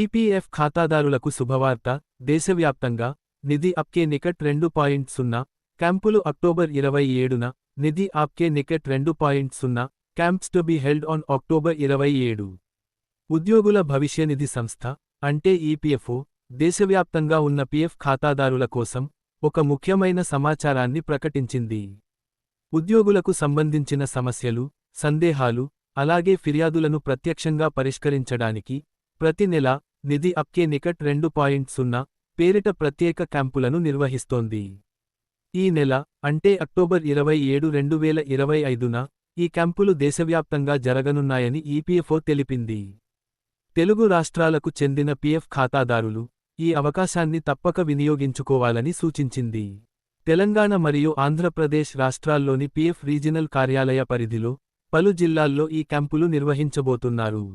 EPF ఖాతాదారులకు శుభవార్త. దేశవ్యాప్తంగా నిధి అప్కే నికట్ రెండు పాయింట్ సున్నా. క్యాంపులు అక్టోబర్ ఇరవై ఏడున నిధి ఆప్కే నికట్ రెండు పాయింట్ సున్నా. Camps to be held on October ఇరవై ఏడు. ఉద్యోగుల భవిష్యనిధి సంస్థ అంటే ఈపీఎఫ్ఓ దేశవ్యాప్తంగా ఉన్న పీఎఫ్ ఖాతాదారుల కోసం ఒక ముఖ్యమైన సమాచారాన్ని ప్రకటించింది. ఉద్యోగులకు సంబంధించిన సమస్యలు సందేహాలు అలాగే ఫిర్యాదులను ప్రత్యక్షంగా పరిష్కరించడానికి ప్రతి నెల నిధి అప్కే నికట్ రెండు పాయింట్ సున్నా పేరిట ప్రత్యేక క్యాంపులను నిర్వహిస్తోంది. ఈ నెల అంటే అక్టోబర్ ఇరవై ఏడు రెండు వేల ఇరవై ఐదున ఈ క్యాంపులు దేశవ్యాప్తంగా జరగనున్నాయని ఈపీఎఫ్ఓ తెలిపింది. తెలుగు రాష్ట్రాలకు చెందిన పీఎఫ్ ఖాతాదారులు ఈ అవకాశాన్ని తప్పక వినియోగించుకోవాలని సూచించింది. తెలంగాణ మరియు ఆంధ్రప్రదేశ్ రాష్ట్రాల్లోని పీఎఫ్ రీజినల్ కార్యాలయ పరిధిలో పలు జిల్లాల్లో ఈ క్యాంపులు నిర్వహించబోతున్నారు.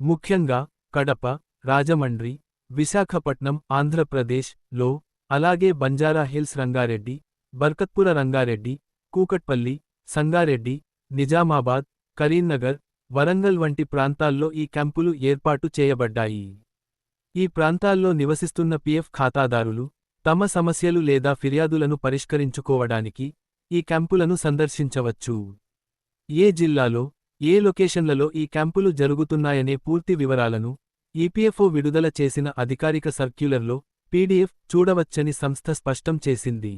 ముఖ్యంగా కడప రాజమండ్రి విశాఖపట్నం ఆంధ్రప్రదేశ్లో అలాగే బంజారా హిల్స్ రంగారెడ్డి బర్కత్పుర రంగారెడ్డి కూకట్పల్లి సంగారెడ్డి నిజామాబాద్ కరీంనగర్ వరంగల్ వంటి ప్రాంతాల్లో ఈ క్యాంపులు ఏర్పాటు చేయబడ్డాయి. ఈ ప్రాంతాల్లో నివసిస్తున్న పీఎఫ్ ఖాతాదారులు తమ సమస్యలు లేదా ఫిర్యాదులను పరిష్కరించుకోవడానికి ఈ క్యాంపులను సందర్శించవచ్చు. ఏ జిల్లాలో ఏ లొకేషన్లలో ఈ క్యాంపులు జరుగుతున్నాయనే పూర్తి వివరాలను ఈపీఎఫ్ఓ విడుదల చేసిన అధికారిక సర్క్యులర్లో పీడీఎఫ్ చూడవచ్చని సంస్థ స్పష్టం చేసింది.